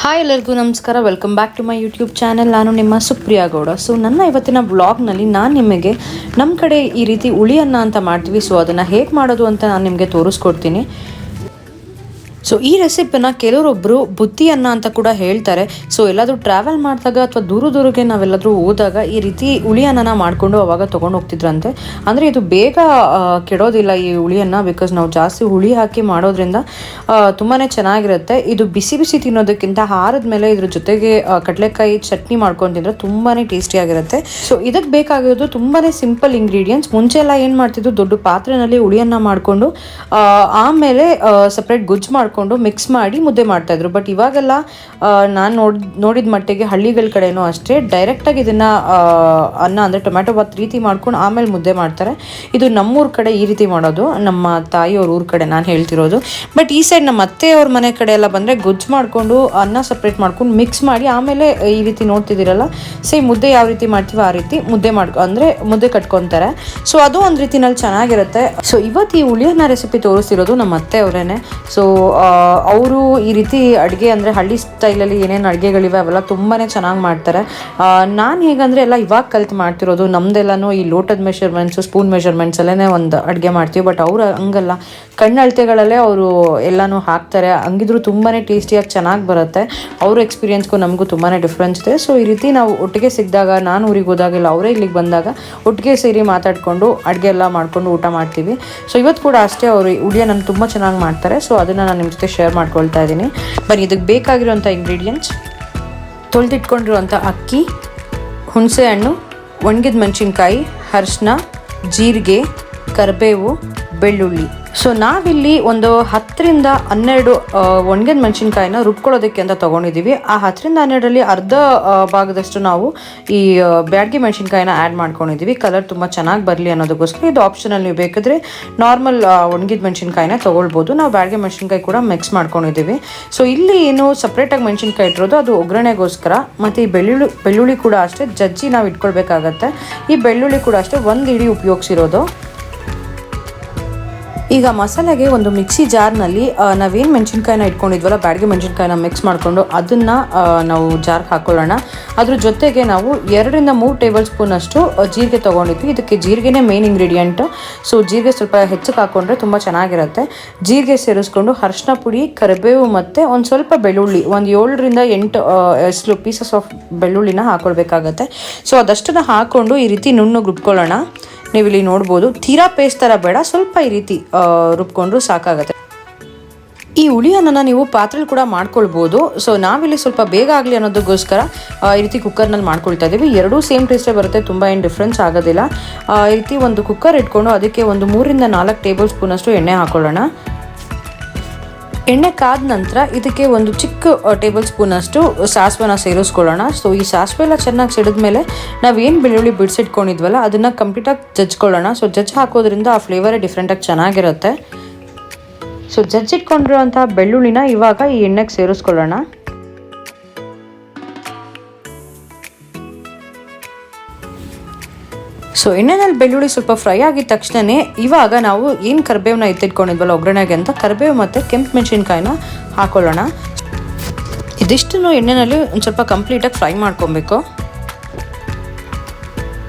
Hi ಎಲ್ಲರಿಗೂ ನಮಸ್ಕಾರ. Welcome back to my YouTube channel ನಾನು ನಿಮ್ಮ ಸುಪ್ರಿಯಾ ಗೌಡ. ಸೊ ನನ್ನ ಇವತ್ತಿನ ಬ್ಲಾಗ್ನಲ್ಲಿ ನಾನು ನಿಮಗೆ ನಮ್ಮ ಕಡೆ ಈ ರೀತಿ ಉಳಿಯನ್ನ ಅಂತ ಮಾಡ್ತೀವಿ. ಸೊ ಅದನ್ನು ಹೇಗೆ ಮಾಡೋದು ಅಂತ ನಾನು ನಿಮಗೆ ತೋರಿಸ್ಕೊಡ್ತೀನಿ. ಸೊ ಈ ರೆಸಿಪಿನ ಕೆಲವರೊಬ್ಬರು ಬುತ್ತಿ ಅನ್ನ ಅಂತ ಕೂಡ ಹೇಳ್ತಾರೆ. ಸೊ ಎಲ್ಲಾದರೂ ಟ್ರಾವೆಲ್ ಮಾಡಿದಾಗ ಅಥವಾ ದೂರ ದೂರಕ್ಕೆ ನಾವೆಲ್ಲಾದರೂ ಹೋದಾಗ ಈ ರೀತಿ ಹುಳಿ ಅನ್ನನ ಮಾಡಿಕೊಂಡು ಅವಾಗ ತೊಗೊಂಡು ಹೋಗ್ತಿದ್ರಂತೆ. ಅಂದರೆ ಇದು ಬೇಗ ಕೆಡೋದಿಲ್ಲ ಈ ಹುಳಿಯನ್ನ ಬಿಕಾಸ್ ನಾವು ಜಾಸ್ತಿ ಹುಳಿ ಹಾಕಿ ಮಾಡೋದ್ರಿಂದ ತುಂಬಾ ಚೆನ್ನಾಗಿರುತ್ತೆ. ಇದು ಬಿಸಿ ಬಿಸಿ ತಿನ್ನೋದಕ್ಕಿಂತ ಹಾರದ ಮೇಲೆ ಇದ್ರ ಜೊತೆಗೆ ಕಡಲೆಕಾಯಿ ಚಟ್ನಿ ಮಾಡ್ಕೊಂಡು ತಿಂದರೆ ತುಂಬಾ ಟೇಸ್ಟಿಯಾಗಿರುತ್ತೆ ಸೊ ಇದಕ್ಕೆ ಬೇಕಾಗಿರೋದು ತುಂಬಾ ಸಿಂಪಲ್ ಇಂಗ್ರೀಡಿಯೆಂಟ್ಸ್ ಮುಂಚೆ ಎಲ್ಲ ಏನು ಮಾಡ್ತಿದ್ದು ದೊಡ್ಡ ಪಾತ್ರೆನಲ್ಲಿ ಹುಳಿಯನ್ನ ಮಾಡಿಕೊಂಡು ಆಮೇಲೆ ಸಪ್ರೇಟ್ ಗುಜ್ಜು ಮಾಡಿಕೊಂಡು ಮಿಕ್ಸ್ ಮಾಡಿ ಮುದ್ದೆ ಮಾಡ್ತಾಯಿದ್ರು ಬಟ್ ಇವಾಗೆಲ್ಲ ನಾನು ನೋಡ್, ನೋಡಿದ ಮಟ್ಟಿಗೆ ಹಳ್ಳಿಗಳ ಕಡೆಯೂ ಅಷ್ಟೇ ಡೈರೆಕ್ಟಾಗಿ ಇದನ್ನು ಅನ್ನ ಅಂದರೆ ಟೊಮ್ಯಾಟೊ ಬಾತ್ ರೀತಿ ಮಾಡ್ಕೊಂಡು ಆಮೇಲೆ ಮುದ್ದೆ ಮಾಡ್ತಾರೆ. ಇದು ನಮ್ಮೂರ ಕಡೆ ಈ ರೀತಿ ಮಾಡೋದು. ನಮ್ಮ ತಾಯಿಯವ್ರ ಊರ ಕಡೆ ನಾನು ಹೇಳ್ತಿರೋದು. ಬಟ್ ಈ ಸೈಡ್ ನಮ್ಮ ಅತ್ತೆಯವ್ರ ಮನೆ ಕಡೆ ಎಲ್ಲ ಬಂದರೆ ಗೊಜ್ಜು ಮಾಡಿಕೊಂಡು ಅನ್ನ ಸಪ್ರೇಟ್ ಮಾಡ್ಕೊಂಡು ಮಿಕ್ಸ್ ಮಾಡಿ ಆಮೇಲೆ ಈ ರೀತಿ ನೋಡ್ತಿದ್ದೀರಲ್ಲ ಸೇಮ್ ಮುದ್ದೆ ಯಾವ ರೀತಿ ಮಾಡ್ತೀವೋ ಆ ರೀತಿ ಮುದ್ದೆ ಮಾಡ್ಕೊ ಅಂದರೆ ಮುದ್ದೆ ಕಟ್ಕೊತಾರೆ. ಸೊ ಅದು ಒಂದು ರೀತಿನಲ್ಲಿ ಚೆನ್ನಾಗಿರುತ್ತೆ. ಸೊ ಇವತ್ತು ಈ ಹುಳಿಯನ್ನ ರೆಸಿಪಿ ತೋರಿಸ್ತಿರೋದು ನಮ್ಮ ಅತ್ತೆ ಅವರೇನೆ ಸೊ ಅವರು ಈ ರೀತಿ ಅಡುಗೆ ಅಂದರೆ ಹಳ್ಳಿ ಸ್ಟೈಲಲ್ಲಿ ಏನೇನು ಅಡುಗೆಗಳಿವೆ ಅವೆಲ್ಲ ತುಂಬಾ ಚೆನ್ನಾಗಿ ಮಾಡ್ತಾರೆ. ನಾನು ಹೇಗಂದರೆ ಎಲ್ಲ ಇವಾಗ ಕಲ್ತು ಮಾಡ್ತಿರೋದು ನಮ್ದೆಲ್ಲನೂ ಈ ಲೋಟದ ಮೆಷರ್ಮೆಂಟ್ಸು, ಸ್ಪೂನ್ ಮೆಷರ್ಮೆಂಟ್ಸ್ ಅಲ್ಲೇ ಒಂದು ಅಡುಗೆ ಮಾಡ್ತೀವಿ. ಬಟ್ ಅವರು ಹಂಗಲ್ಲ. ಕಣ್ಣಳತೆಗಳಲ್ಲೇ ಅವರು ಎಲ್ಲನೂ ಹಾಕ್ತಾರೆ. ಹಂಗಿದ್ರು ತುಂಬಾ ಟೇಸ್ಟಿಯಾಗಿ ಚೆನ್ನಾಗಿ ಬರುತ್ತೆ. ಅವ್ರ ಎಕ್ಸ್ಪೀರಿಯನ್ಸ್ಗೂ ನಮಗೂ ತುಂಬಾ ಡಿಫ್ರೆನ್ಸ್ ಇದೆ. ಸೊ ಈ ರೀತಿ ನಾವು ಒಟ್ಟಿಗೆ ಸಿಕ್ಕಿದಾಗ, ನಾನು ಊರಿಗೆ ಹೋದಾಗೆಲ್ಲ ಅವರೇ ಇಲ್ಲಿಗೆ ಬಂದಾಗ ಒಟ್ಟಿಗೆ ಸೇರಿ ಮಾತಾಡಿಕೊಂಡು ಅಡುಗೆ ಎಲ್ಲ ಮಾಡಿಕೊಂಡು ಊಟ ಮಾಡ್ತೀವಿ. ಸೊ ಇವತ್ತು ಕೂಡ ಅಷ್ಟೇ ಅವರು ಉಡಿಯ ನಾನು ತುಂಬ ಚೆನ್ನಾಗಿ ಮಾಡ್ತಾರೆ. ಸೊ ಅದನ್ನು ನಾನು ನಿಮ್ಮ ಜೊತೆ ಶೇರ್ ಮಾಡ್ಕೊಳ್ತಾ ಇದ್ದೀನಿ. ಬರೀ ಇದಕ್ಕೆ ಬೇಕಾಗಿರುವಂಥ ಇಂಗ್ರೀಡಿಯೆಂಟ್ಸ್ ತೊಳೆದಿಟ್ಕೊಂಡಿರುವಂಥ ಅಕ್ಕಿ ಹುಣಸೆ ಹಣ್ಣು ಒಣಗಿದ ಮೆಣಸಿನ್ಕಾಯಿ ಅರ್ಶಿನ ಜೀರಿಗೆ, ಕರಿಬೇವು ಬೆಳ್ಳುಳ್ಳಿ. ಸೊ ನಾವಿಲ್ಲಿ ಒಂದು ಹತ್ತರಿಂದ ಹನ್ನೆರಡು ಒಣಗಿದ ಮೆಣಸಿನ್ಕಾಯಿನ ರುಬ್ಕೊಳ್ಳೋದಕ್ಕೆ ಅಂತ ತೊಗೊಂಡಿದ್ದೀವಿ ಆ ಹತ್ತರಿಂದ ಹನ್ನೆರಡರಲ್ಲಿ ಅರ್ಧ ಭಾಗದಷ್ಟು ನಾವು ಈ ಬ್ಯಾಡ್ಗೆ ಮೆಣಸಿನ್ಕಾಯಿನ ಆ್ಯಡ್ ಮಾಡ್ಕೊಂಡಿದ್ದೀವಿ ಕಲರ್ ತುಂಬ ಚೆನ್ನಾಗಿ ಬರಲಿ ಅನ್ನೋದಕ್ಕೋಸ್ಕರ ಇದು ಆಪ್ಷನಲ್ ನೀವು ಬೇಕಿದ್ರೆ ನಾರ್ಮಲ್ ಒಣಗಿದ ಮೆಣಸಿನ್ಕಾಯಿನ ತೊಗೊಳ್ಬೋದು. ನಾವು ಬ್ಯಾಡ್ಗೆ ಮೆಣಸಿನ್ಕಾಯಿ ಕೂಡ ಮಿಕ್ಸ್ ಮಾಡ್ಕೊಂಡಿದ್ದೀವಿ ಸೊ ಇಲ್ಲಿ ಏನು ಸಪ್ರೇಟಾಗಿ ಮೆಣಸಿನ್ಕಾಯಿ ಇಟ್ಟಿರೋದು ಅದು ಒಗ್ಗರಣೆಗೋಸ್ಕರ. ಮತ್ತು ಈ ಬೆಳ್ಳುಳ್ಳಿ ಬೆಳ್ಳುಳ್ಳಿ ಕೂಡ ಅಷ್ಟೇ ಜಜ್ಜಿ ನಾವು ಇಟ್ಕೊಳ್ಬೇಕಾಗತ್ತೆ. ಈ ಬೆಳ್ಳುಳ್ಳಿ ಕೂಡ ಅಷ್ಟೇ ಒಂದು ಇಡೀ ಉಪಯೋಗಿಸಿರೋದು. ಈಗ ಮಸಾಲೆಗೆ ಒಂದು ಮಿಕ್ಸಿ ಜಾರ್ನಲ್ಲಿ ನಾವೇನು ಮೆಣಸಿನ್ಕಾಯಿನ ಇಟ್ಕೊಂಡಿದ್ವಲ್ಲ, ಬ್ಯಾಡಿಗೆ ಮೆಣಸಿನ್ಕಾಯಿನ ಮಿಕ್ಸ್ ಮಾಡಿಕೊಂಡು ಅದನ್ನು ನಾವು ಜಾರ್ಗೆ ಹಾಕ್ಕೊಳ್ಳೋಣ ಅದ್ರ ಜೊತೆಗೆ ನಾವು ಎರಡರಿಂದ ಮೂರು ಟೇಬಲ್ ಸ್ಪೂನಷ್ಟು ಜೀರಿಗೆ ತೊಗೊಂಡಿದ್ವಿ. ಇದಕ್ಕೆ ಜೀರಿಗೆನೇ ಮೇನ್ ಇಂಗ್ರೀಡಿಯೆಂಟ್ ಸೊ ಜೀರಿಗೆ ಸ್ವಲ್ಪ ಹೆಚ್ಚಕ್ಕೆ ಹಾಕ್ಕೊಂಡ್ರೆ ತುಂಬ ಚೆನ್ನಾಗಿರುತ್ತೆ. ಜೀರಿಗೆ ಸೇರಿಸ್ಕೊಂಡು ಅರಿಶಿನ ಪುಡಿ, ಕರಿಬೇವು ಮತ್ತು ಒಂದು ಸ್ವಲ್ಪ ಬೆಳ್ಳುಳ್ಳಿ, ಒಂದು ಏಳರಿಂದ ಎಂಟು ಎಷ್ಟು ಪೀಸಸ್ ಆಫ್ ಬೆಳ್ಳುಳ್ಳಿನ ಹಾಕ್ಕೊಳ್ಬೇಕಾಗತ್ತೆ ಸೊ ಅದಷ್ಟನ್ನು ಹಾಕ್ಕೊಂಡು ಈ ರೀತಿ ನುಣ್ಣು ರುಬ್ಕೊಳ್ಳೋಣ. ನೀವು ಇಲ್ಲಿ ನೋಡ್ಬೋದು, ತೀರಾ ಪೇಸ್ಟ್ ಥರ ಬೇಡ, ಸ್ವಲ್ಪ ಈ ರೀತಿ ರುಬ್ಕೊಂಡ್ರು ಸಾಕಾಗುತ್ತೆ. ಈ ಹುಳಿಯನ್ನ ನೀವು ಪಾತ್ರೆಲಿ ಕೂಡ ಮಾಡ್ಕೊಳ್ಬೋದು. ಸೊ ನಾವಿಲ್ಲಿ ಸ್ವಲ್ಪ ಬೇಗ ಆಗಲಿ ಅನ್ನೋದಕ್ಕೋಸ್ಕರ ಈ ರೀತಿ ಕುಕ್ಕರ್ನಲ್ಲಿ ಮಾಡ್ಕೊಳ್ತಾ ಇದ್ದೀವಿ ಎರಡೂ ಸೇಮ್ ಟೇಸ್ಟೇ ಬರುತ್ತೆ, ತುಂಬ ಏನು ಡಿಫ್ರೆನ್ಸ್ ಆಗೋದಿಲ್ಲ. ಈ ರೀತಿ ಒಂದು ಕುಕ್ಕರ್ ಇಟ್ಕೊಂಡು ಅದಕ್ಕೆ ಒಂದು ಮೂರಿಂದ ನಾಲ್ಕು ಟೇಬಲ್ ಸ್ಪೂನಷ್ಟು ಎಣ್ಣೆ ಹಾಕೊಳ್ಳೋಣ. ಎಣ್ಣೆ ಕಾದ ನಂತರ ಇದಕ್ಕೆ ಒಂದು ಚಿಕ್ಕ ಟೇಬಲ್ ಸ್ಪೂನಷ್ಟು ಸಾಸಿವೆನ ಸೇರಿಸ್ಕೊಳ್ಳೋಣ. ಸೊ ಈ ಸಾಸಿವೆ ಎಲ್ಲ ಚೆನ್ನಾಗಿ ಸಿಡಿದ್ಮೇಲೆ ನಾವೇನು ಬೆಳ್ಳುಳ್ಳಿ ಬಿಡಿಸಿಟ್ಕೊಂಡಿದ್ವಲ್ಲ ಅದನ್ನು ಕಂಪ್ಲೀಟಾಗಿ ಜಜ್ಕೊಳ್ಳೋಣ. ಸೊ ಜಜ್ ಹಾಕೋದ್ರಿಂದ ಆ ಫ್ಲೇವರೇ ಡಿಫ್ರೆಂಟಾಗಿ ಚೆನ್ನಾಗಿರುತ್ತೆ. ಸೊ ಜಜ್ಜಿಟ್ಕೊಂಡಿರುವಂಥ ಬೆಳ್ಳುಳ್ಳಿನ ಇವಾಗ ಈ ಎಣ್ಣೆಗೆ ಸೇರಿಸ್ಕೊಳ್ಳೋಣ. ಸೊ ಎಣ್ಣೆನಲ್ಲಿ ಬೆಳ್ಳುಳ್ಳಿ ಸ್ವಲ್ಪ ಫ್ರೈ ಆಗಿದ ತಕ್ಷಣನೇ ಇವಾಗ ನಾವು ಏನು ಕರಿಬೇವನ್ನ ಎತ್ತಿಟ್ಕೊಂಡಿದ್ವಲ್ಲ ಒಗ್ಗರಣೆಗೆ ಅಂತ ಕರಿಬೇವು ಮತ್ತು ಕೆಂಪು ಮೆಣಸಿನ್ಕಾಯಿನ ಹಾಕೊಳ್ಳೋಣ. ಇದಿಷ್ಟನ್ನು ಎಣ್ಣೆನಲ್ಲಿ ಒಂದು ಸ್ವಲ್ಪ ಕಂಪ್ಲೀಟಾಗಿ ಫ್ರೈ ಮಾಡ್ಕೊಬೇಕು.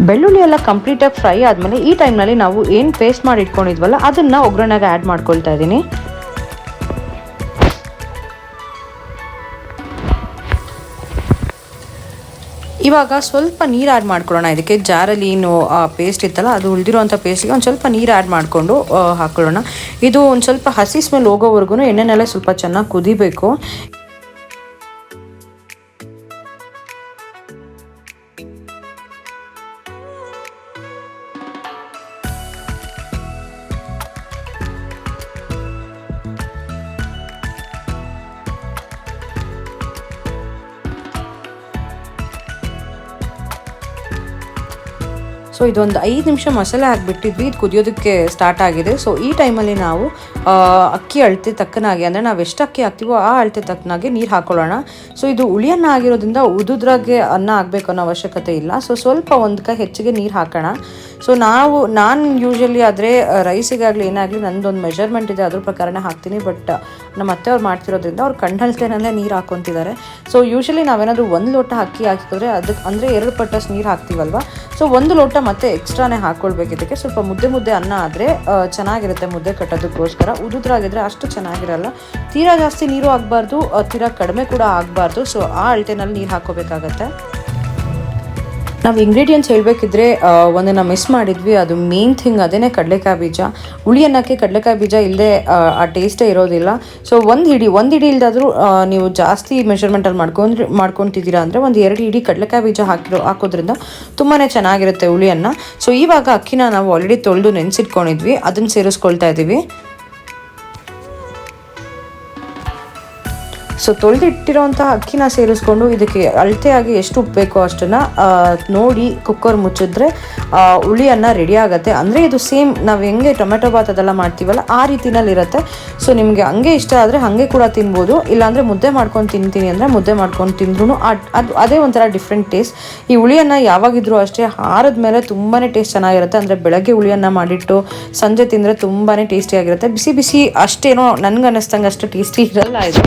ಬೆಳ್ಳುಳ್ಳಿ ಎಲ್ಲ ಕಂಪ್ಲೀಟಾಗಿ ಫ್ರೈ ಆದಮೇಲೆ ಈ ಟೈಮ್ನಲ್ಲಿ ನಾವು ಏನು ಪೇಸ್ಟ್ ಮಾಡಿ ಇಟ್ಕೊಂಡಿದ್ವಲ್ಲ ಅದನ್ನು ಒಗ್ಗರಣೆಗೆ ಆ್ಯಡ್ ಮಾಡ್ಕೊಳ್ತಾ ಇದ್ದೀನಿ. ಇವಾಗ ಸ್ವಲ್ಪ ನೀರು ಆ್ಯಡ್ ಮಾಡ್ಕೊಳ್ಳೋಣ. ಇದಕ್ಕೆ ಜಾರಲ್ಲಿ ಏನು ಪೇಸ್ಟ್ ಇತ್ತಲ್ಲ, ಅದು ಉಳಿದಿರೋಂಥ ಪೇಸ್ಟಿಗೆ ಒಂದು ಸ್ವಲ್ಪ ನೀರು ಆ್ಯಡ್ ಮಾಡಿಕೊಂಡು ಹಾಕೊಳ್ಳೋಣ. ಇದು ಒಂದು ಸ್ವಲ್ಪ ಹಸಿ ಸ್ಮೆಲ್ ಹೋಗೋವರೆಗೂ ಎಣ್ಣೆನೆಲ್ಲ ಸ್ವಲ್ಪ ಚೆನ್ನಾಗಿ ಕುದಿಬೇಕು. ಸೊ ಇದೊಂದು ಐದು ನಿಮಿಷ ಮಸಾಲೆ ಹಾಕಿಬಿಟ್ಟಿದ್ವಿ. ಇದು ಕುದಿಯೋದಕ್ಕೆ ಸ್ಟಾರ್ಟ್ ಆಗಿದೆ. ಸೊ ಈ ಟೈಮಲ್ಲಿ ನಾವು ಅಕ್ಕಿ ಅಳತೆ ತಕ್ಕನಾಗಿ, ಅಂದರೆ ನಾವು ಎಷ್ಟು ಅಕ್ಕಿ ಹಾಕ್ತೀವೋ ಆ ಅಳತೆ ತಕ್ಕನಾಗಿ ನೀರು ಹಾಕೊಳ್ಳೋಣ. ಸೊ ಇದು ಹುಳಿಯನ್ನ ಆಗಿರೋದ್ರಿಂದ ಉದುದ್ರಾಗೆ ಅನ್ನ ಆಗಬೇಕು ಅನ್ನೋ ಅವಶ್ಯಕತೆ ಇಲ್ಲ. ಸೊ ಸ್ವಲ್ಪ ಒಂದು ಕೈ ಹೆಚ್ಚಿಗೆ ನೀರು ಹಾಕೋಣ. ಸೊ ನಾವು, ನಾನು ಯೂಶಲಿ ಆದರೆ, ರೈಸಿಗಾಗಲಿ ಏನಾಗಲಿ ನಂದೊಂದು ಮೆಜರ್ಮೆಂಟ್ ಇದೆ. ಅದ್ರ ಪ್ರಕಾರನೇ ಹಾಕ್ತೀನಿ. ಬಟ್ ನಮ್ಮ ಅತ್ತೆ ಅವ್ರು ಮಾಡ್ತಿರೋದ್ರಿಂದ ಅವ್ರು ಕಣ್ಣಲ್ತೇನಲ್ಲೇ ನೀರು ಹಾಕೊತಿದ್ದಾರೆ. ಸೊ ಯೂಶಲಿ ನಾವೇನಾದರೂ ಒಂದು ಲೋಟ ಅಕ್ಕಿ ಹಾಕಿದ್ರೆ ಅದಕ್ಕೆ ಅಂದರೆ ಎರಡು ಪಟ್ಟಷ್ಟು ನೀರು ಹಾಕ್ತೀವಲ್ವ? ಸೊ ಒಂದು ಲೋಟ ಮತ್ತೆ ಎಕ್ಸ್ಟ್ರಾನೇ ಹಾಕ್ಕೊಳ್ಬೇಕು ಇದಕ್ಕೆ ಸ್ವಲ್ಪ ಮುದ್ದೆ ಮುದ್ದೆ ಅನ್ನ ಆದರೆ ಚೆನ್ನಾಗಿರುತ್ತೆ ಮುದ್ದೆ ಕಟ್ಟೋದಕ್ಕೋಸ್ಕರ. ಉದುದ್ರಾಗಿದ್ರೆ ಅಷ್ಟು ಚೆನ್ನಾಗಿರಲ್ಲ. ತೀರಾ ಜಾಸ್ತಿ ನೀರು ಆಗಬಾರ್ದು ತೀರಾ ಕಡಿಮೆ ಕೂಡ ಆಗಬಾರ್ದು. ಸೊ ಆ ಅಳತೆನಲ್ಲಿ ನೀರು ಹಾಕೋಬೇಕಾಗತ್ತೆ. ನಾವು ಇಂಗ್ರೀಡಿಯೆಂಟ್ಸ್ ಹೇಳಬೇಕಿದ್ರೆ ಒಂದನ್ನು ಮಿಸ್ ಮಾಡಿದ್ವಿ. ಅದು ಮೇನ್ ಥಿಂಗ್ ಅದೇ ಕಡಲೆಕಾಯಿ ಬೀಜ. ಹುಳಿ ಅನ್ನಕ್ಕೆ ಕಡಲೆಕಾಯಿ ಬೀಜ ಇಲ್ಲದೆ ಆ ಟೇಸ್ಟೇ ಇರೋದಿಲ್ಲ. ಸೊ ಒಂದು ಹಿಡಿ ಒಂದು ಹಿಡಿ ಇಲ್ದಾದರೂ ನೀವು ಜಾಸ್ತಿ ಮೆಷರ್ಮೆಂಟಲ್ಲಿ ಮಾಡ್ಕೊಂಡ್ರೆ, ಮಾಡ್ಕೊತಿದ್ದೀರಾ ಅಂದರೆ ಒಂದು ಎರಡು ಹಿಡಿ ಕಡಲೆಕಾಯಿ ಬೀಜ ಹಾಕಿರೋ, ಹಾಕೋದ್ರಿಂದ ತುಂಬಾ ಚೆನ್ನಾಗಿರುತ್ತೆ ಹುಳಿಯನ್ನು ಸೊ ಇವಾಗ ಅಕ್ಕಿನ ನಾವು ಆಲ್ರೆಡಿ ತೊಳೆದು ನೆನೆಸಿಟ್ಕೊಂಡಿದ್ವಿ. ಅದನ್ನು ಸೇರಿಸ್ಕೊಳ್ತಾ ಇದ್ದೀವಿ ಸೊ ತೊಳೆದಿಟ್ಟಿರೋಂಥ ಅಕ್ಕಿನ ಸೇರಿಸ್ಕೊಂಡು ಇದಕ್ಕೆ ಅಳತೆಯಾಗಿ ಎಷ್ಟು ಉಪ್ಪು ಬೇಕೋ ಅಷ್ಟನ್ನು ನೋಡಿ ಕುಕ್ಕರ್ ಮುಚ್ಚಿದ್ರೆ ಹುಳಿಯನ್ನು ರೆಡಿ ಆಗುತ್ತೆ. ಅಂದರೆ ಇದು ಸೇಮ್ ನಾವು ಹೆಂಗೆ ಟೊಮೆಟೊ ಬಾತ್ ಅದೆಲ್ಲ ಮಾಡ್ತೀವಲ್ಲ, ಆ ರೀತಿನಲ್ಲಿ ಇರುತ್ತೆ ಸೊ ನಿಮಗೆ ಹಂಗೆ ಇಷ್ಟ ಆದರೆ ಹಾಗೆ ಕೂಡ ತಿನ್ಬೋದು. ಇಲ್ಲಾಂದರೆ ಮುದ್ದೆ ಮಾಡ್ಕೊಂಡು ತಿಂತೀನಿ ಅಂದರೆ ಮುದ್ದೆ ಮಾಡ್ಕೊಂಡು ತಿಂದ್ರೂ ಅದು, ಅದೇ ಒಂಥರ ಡಿಫ್ರೆಂಟ್ ಟೇಸ್ಟ್ ಈ ಹುಳಿಯನ್ನು ಯಾವಾಗಿದ್ರೂ ಅಷ್ಟೇ ಹಾರದ ಮೇಲೆ ತುಂಬಾ ಟೇಸ್ಟ್ ಚೆನ್ನಾಗಿರುತ್ತೆ. ಅಂದರೆ ಬೆಳಗ್ಗೆ ಹುಳಿಯನ್ನು ಮಾಡಿಟ್ಟು ಸಂಜೆ ತಿಂದರೆ ತುಂಬಾ ಟೇಸ್ಟಿಯಾಗಿರುತ್ತೆ ಬಿಸಿ ಬಿಸಿ ಅಷ್ಟೇನೋ ನನಗೆ ಅಷ್ಟು ಟೇಸ್ಟಿ ಇರಲ್ಲ ಇದು.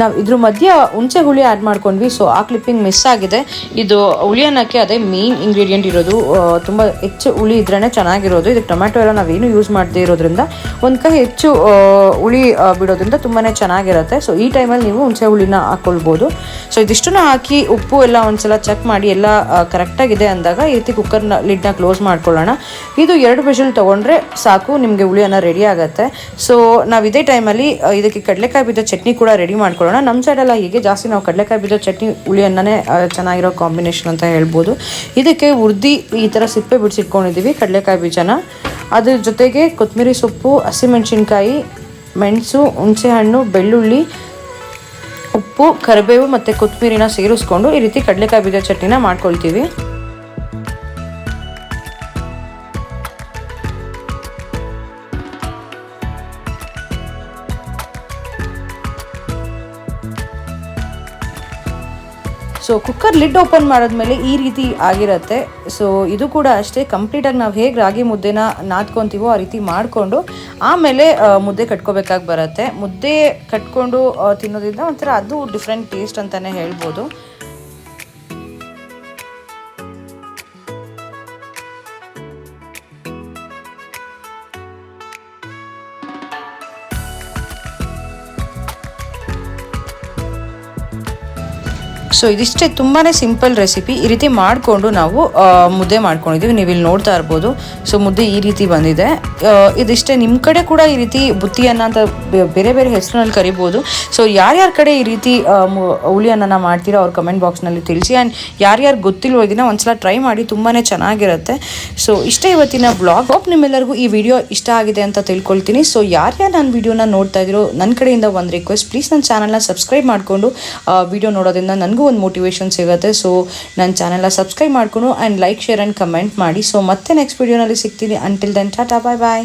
ನಾವು ಇದ್ರ ಮಧ್ಯ ಹುಣಸೆ ಹುಳಿ ಆ್ಯಡ್ ಮಾಡ್ಕೊಂಡ್ವಿ ಸೊ ಆ ಕ್ಲಿಪ್ಪಿಂಗ್ ಮಿಸ್ ಆಗಿದೆ. ಇದು ಹುಳಿ ಅನ್ನಕ್ಕೆ ಅದೇ ಮೇನ್ ಇಂಗ್ರೀಡಿಯೆಂಟ್ ಇರೋದು ತುಂಬ ಹೆಚ್ಚು ಹುಳಿ ಇದ್ರೇ ಚೆನ್ನಾಗಿರೋದು. ಇದಕ್ಕೆ ಟೊಮ್ಯಾಟೊ ಎಲ್ಲ ನಾವೇನು ಯೂಸ್ ಮಾಡದೇ ಇರೋದ್ರಿಂದ ಒಂದು ಕೈ ಹೆಚ್ಚು ಹುಳಿ ಬಿಡೋದ್ರಿಂದ ತುಂಬಾ ಚೆನ್ನಾಗಿರುತ್ತೆ. ಸೊ ಈ ಟೈಮಲ್ಲಿ ನೀವು ಹುಣಸೆ ಹುಳಿನ ಹಾಕ್ಕೊಳ್ಬೋದು ಸೊ ಇದಿಷ್ಟನ್ನ ಹಾಕಿ ಉಪ್ಪು ಎಲ್ಲ ಒಂದ್ಸಲ ಚೆಕ್ ಮಾಡಿ, ಎಲ್ಲ ಕರೆಕ್ಟಾಗಿದೆ ಅಂದಾಗ ಈ ರೀತಿ ಕುಕ್ಕರ್ನ ಲಿಡ್ನ ಕ್ಲೋಸ್ ಮಾಡ್ಕೊಳ್ಳೋಣ. ಇದು ಎರಡು ವಿಷಲ್ ತೊಗೊಂಡ್ರೆ ಸಾಕು, ನಿಮಗೆ ಹುಳಿಯನ್ನು ರೆಡಿ ಆಗುತ್ತೆ. ಸೊ ನಾವು ಇದೇ ಟೈಮಲ್ಲಿ ಇದಕ್ಕೆ ಕಡಲೆಕಾಯಿ ಬಿದ್ದ ಚಟ್ನಿ ಕೂಡ ರೆಡಿ ಮಾಡ್ಕೊಳ್ಳೋಣ ನಮ್ಮ ಸೈಡೆಲ್ಲ ಹೀಗೆ. ಜಾಸ್ತಿ ನಾವು ಕಡಲೆಕಾಯಿ ಬೀಜ ಚಟ್ನಿ ಹುಳಿಯನ್ನೇ ಚೆನ್ನಾಗಿರೋ ಕಾಂಬಿನೇಷನ್ ಅಂತ ಹೇಳ್ಬೋದು. ಇದಕ್ಕೆ ಉರ್ದಿ ಈ ಥರ ಸಿಪ್ಪೆ ಬಿಡಿಸಿಟ್ಕೊಂಡಿದ್ದೀವಿ ಕಡಲೆಕಾಯಿ ಬೀಜನ. ಅದ್ರ ಜೊತೆಗೆ ಕೊತ್ತಂಬರಿ ಸೊಪ್ಪು, ಹಸಿಮೆಣಸಿನ್ಕಾಯಿ, ಮೆಣಸು, ಹುಣಸೆಹಣ್ಣು, ಬೆಳ್ಳುಳ್ಳಿ, ಉಪ್ಪು, ಕರಿಬೇವು ಮತ್ತು ಕೊತ್ತಂಬರಿನ ಸೇರಿಸ್ಕೊಂಡು ಈ ರೀತಿ ಕಡಲೆಕಾಯಿ ಬೀಜ ಚಟ್ನಿನ ಮಾಡ್ಕೊಳ್ತೀವಿ. ಸೊ ಕುಕ್ಕರ್ ಲಿಡ್ ಓಪನ್ ಮಾಡಿದ್ಮೇಲೆ ಈ ರೀತಿ ಆಗಿರುತ್ತೆ. ಸೊ ಇದು ಕೂಡ ಅಷ್ಟೇ. ಕಂಪ್ಲೀಟಾಗಿ ನಾವು ಹೇಗೆ ರಾಗಿ ಮುದ್ದೆನ ನಾದ್ಕೊತೀವೋ ಆ ರೀತಿ ಮಾಡಿಕೊಂಡು, ಆಮೇಲೆ ಮುದ್ದೆ ಕಟ್ಕೋಬೇಕಾಗಿ ಬರುತ್ತೆ. ಮುದ್ದೆ ಕಟ್ಕೊಂಡು ತಿನ್ನೋದ್ರಿಂದ ಒಂಥರ ಅದು ಡಿಫ್ರೆಂಟ್ ಟೇಸ್ಟ್ ಅಂತಲೇ ಹೇಳ್ಬೋದು. ಸೊ ಇದಿಷ್ಟೇ ತುಂಬಾ ಸಿಂಪಲ್ ರೆಸಿಪಿ ಈ ರೀತಿ ಮಾಡಿಕೊಂಡು ನಾವು ಮುದ್ದೆ ಮಾಡ್ಕೊಂಡಿದ್ದೀವಿ ನೀವು ಇಲ್ಲಿ ನೋಡ್ತಾ ಇರ್ಬೋದು. ಸೊ ಮುದ್ದೆ ಈ ರೀತಿ ಬಂದಿದೆ. ಇದಿಷ್ಟೇ ನಿಮ್ಮ ಕಡೆ ಕೂಡ ಈ ರೀತಿ ಬುತ್ತಿಯನ್ನ ಅಂತ ಬೇರೆ ಬೇರೆ ಹೆಸರಿನಲ್ಲಿ ಕರಿಬೋದು. ಸೊ ಯಾರ್ಯಾರ ಕಡೆ ಈ ರೀತಿ ಹುಳಿ ಅನ್ನನ ಮಾಡ್ತೀರೋ ಅವ್ರ ಕಮೆಂಟ್ ಬಾಕ್ಸ್ನಲ್ಲಿ ತಿಳಿಸಿ. ಆ್ಯಂಡ್ ಯಾರ್ಯಾರು ಗೊತ್ತಿಲ್ವೋ, ಇದನ್ನ ಒಂದ್ಸಲ ಟ್ರೈ ಮಾಡಿ ತುಂಬಾ ಚೆನ್ನಾಗಿರುತ್ತೆ. ಸೊ ಇಷ್ಟೇ ಇವತ್ತಿನ ಬ್ಲಾಗ್ ಹೋಪ್ ನಿಮ್ಮೆಲ್ಲರಿಗೂ ಈ ವಿಡಿಯೋ ಇಷ್ಟ ಆಗಿದೆ ಅಂತ ತಿಳ್ಕೊಳ್ತೀನಿ. ಸೊ ಯಾರ್ಯಾರು ನನ್ನ ವಿಡಿಯೋನ ನೋಡ್ತಾ ಇದ್ದೀರೋ ನನ್ನ ಕಡೆಯಿಂದ ಒಂದು ರಿಕ್ವೆಸ್ಟ್ ಪ್ಲೀಸ್ ನನ್ನ ಚಾನಲ್ನ ಸಬ್ಸ್ಕ್ರೈಬ್ ಮಾಡಿಕೊಂಡು ವಿಡಿಯೋ ನೋಡೋದ್ರಿಂದ ನನಗೂ ಒಂದು ಮೋಟಿವೇಶನ್ ಸಿಗುತ್ತೆ. ಸೊ ನನ್ನ ಚಾನಲ್ನ ಸಬ್ಸ್ಕ್ರೈಬ್ ಮಾಡ್ಕೊಂಡು and like share and comment ಮಾಡಿ. ಸೊ ಮತ್ತೆ ನೆಕ್ಸ್ಟ್ ವೀಡಿಯೋನಲ್ಲಿ ಸಿಗ್ತೀನಿ. Until then tata bye bye